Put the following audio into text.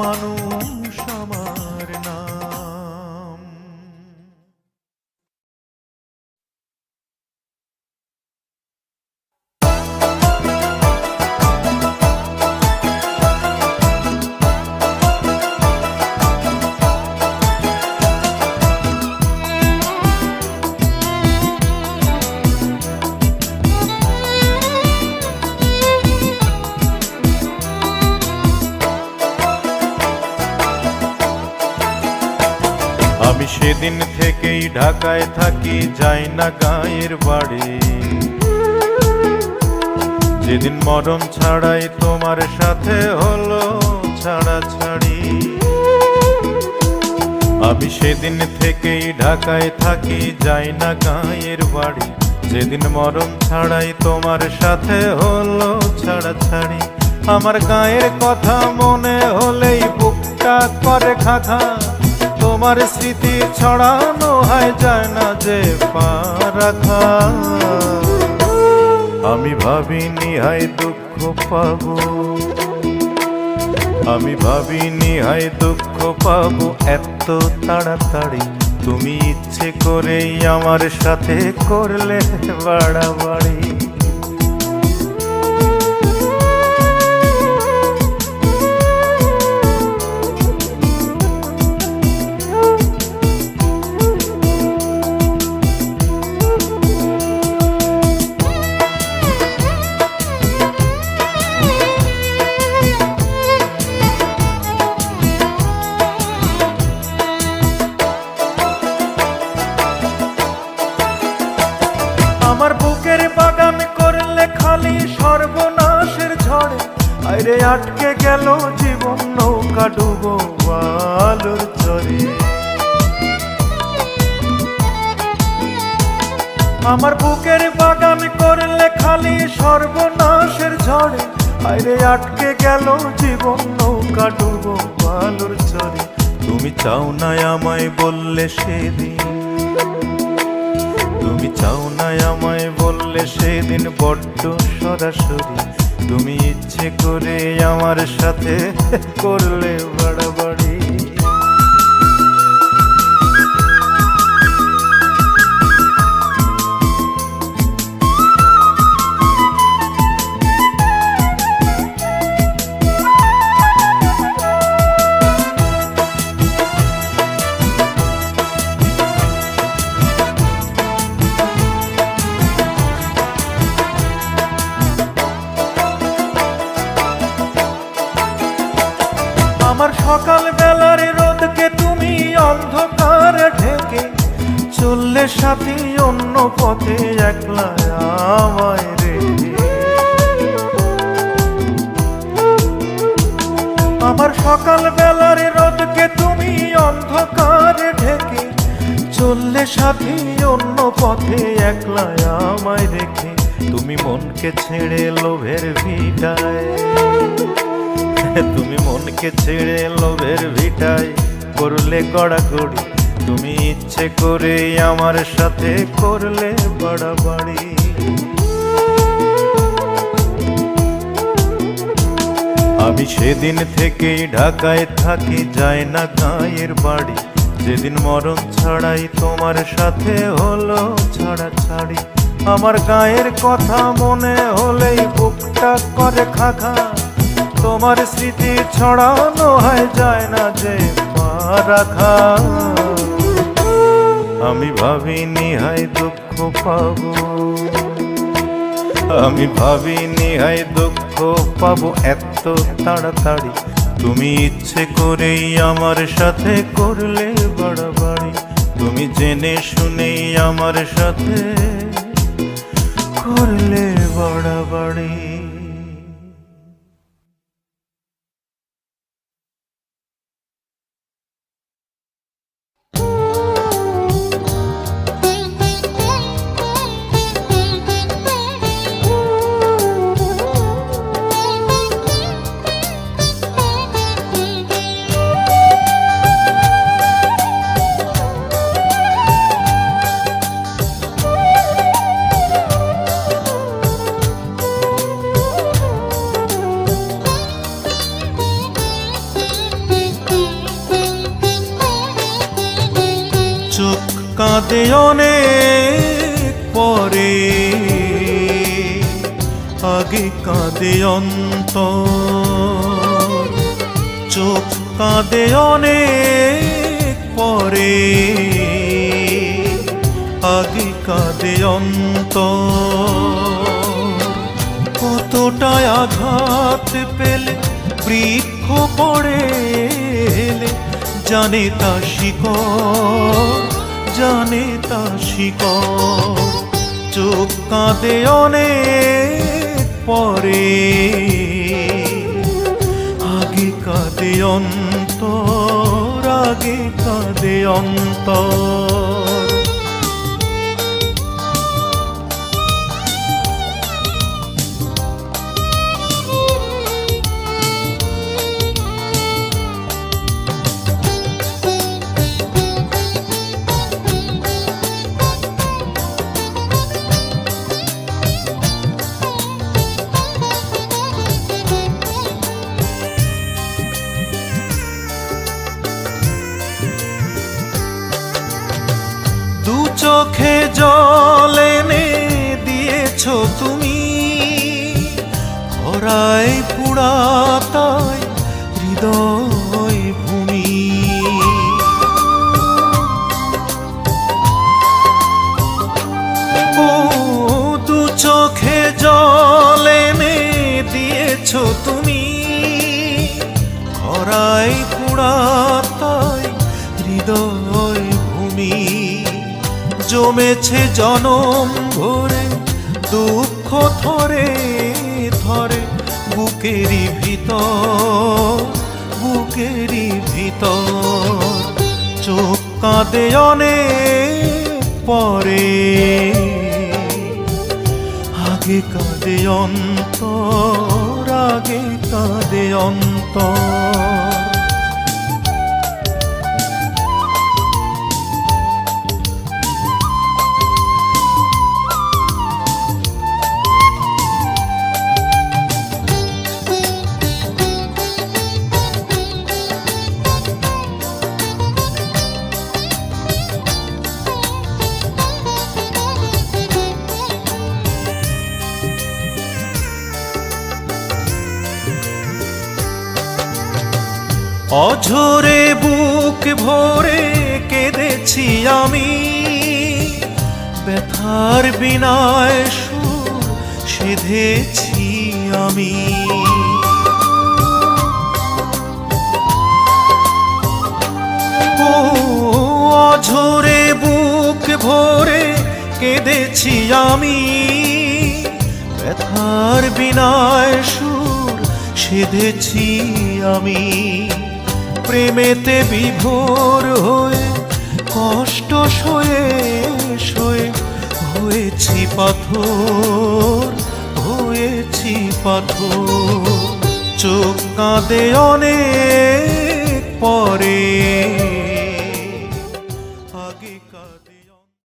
মানুষ আমি সেদিন থেকেই ঢাকায় থাকি, যাই না গায়ের বাড়ি। যেদিন মরণ ছাড়াই তোমার সাথে হলো ছাড়া ছাড়ি। আমি সেদিন থেকেই ঢাকায় থাকি, যাই না গায়ের বাড়ি। যেদিন মরণ ছাড়াই তোমার সাথে হলো ছাড়া ছাড়ি। আমার গায়ের কথা মনে হলেই বুকটা করে খাখা তোমার স্মৃতি ছড়ানো হয়, যায় না যে পা রাখা আমি ভাবিনি হাই দুঃখ পাবো। আমি ভাবিনি হাই দুঃখ পাবো। এত তাড়াতাড়ি তুমি ইচ্ছে করেই আমার সাথে করলে বাড়াবাড়ি। আমার বুকের বাগান করলে খালি সর্বনাশের ঝড়ে। আরে আটকে গেল জীবন নৌকা ডুবো আলোর চরে। আমার বুকের বাগান করলে খালি সর্বনাশের ঝড়ে। আরে আটকে গেল জীবন নৌকা ডুবো আলোর চরে। তুমি চাও না আমায় বললে সেদিন চাও না আমায় বললে সেদিন বড্ড সরাসরি। তুমি ইচ্ছে করে আমার সাথে করলে বাড়াবাড়ি। আমার সকাল বেলার রোদকে তুমি অন্ধকার ঢেকে চললে সাথী অন্য পথে একলা আমায় রেখে আমার সকাল বেলার রোদকে তুমি অন্ধকার ঢেকে চললে সাথী অন্য পথে একলা আমায় রেখে। তুমি মনকে ছেড়ে লোভের ভিটায়। তুমি মনকে ছেড়ে লোভের ভিটায় করলে গড়াগড়ি। তুমি ইচ্ছে করে আমার সাথে করলে বাড়াবাড়ি। আমি সেদিন থেকেই ঢাকায় থাকি, যাই না গায়ের বাড়ি। যেদিন মরণ ছাড়াই তোমার সাথে হলো ছাড়া ছাড়ি আমার গায়ের কথা মনে হলেই বুকটা করে খাখা তোমার স্মৃতি ছড়ানো হয়, যায় না যে রাখা আমি ভাবিনি হাই দুঃখ পাবো। আমি ভাবিনি হাই দুঃখ পাব, এত তাড়াতাড়ি। তুমি ইচ্ছে করেই আমার সাথে করলে বাড়াবাড়ি। তুমি জেনে শুনেই আমার সাথে করলে বাড়াবাড়ি। পরে। আগে কাঁদে অন্তর, চোখ কাঁদে অনেক পরে। আগে কাঁদে অন্তর, কতটা আঘাত পেলে, বৃক্ষ পড়ে জানে তা শিকড়। জানে তা শিক চোখ কাঁদে অনেক পরে। আগে কাঁদে অন্তর আগে কাঁদে অন্তর। খরায় পুরাতায় হৃদয় ভূমি। ও দু চোখে জল এনে দিয়েছ তুমি। খরায় পুরাতায় হৃদয় ভূমি। জমেছে জনম ভরে, দুঃখ ধরে ধরে বুকেরই ভিত বুকেরই ভিতর। চোখ কাঁদে পরে আগে কাঁদে অন্তর আগে কাঁদে অন্তর। অঝরে বুক ভরে কেঁদেছি আমি। ব্যথার বিনায় সুর সেধেছি আমি। ও অঝরে বুক ভরে কেঁদেছি আমি। ব্যথার বিনায় সুর সেধেছি আমি। প্রেমেতে বিভোর হয়ে কষ্ট সয়ে সয়ে হয়েছি পাথর হয়েছি পাথর। চোখ কাঁদে অনেক পরে।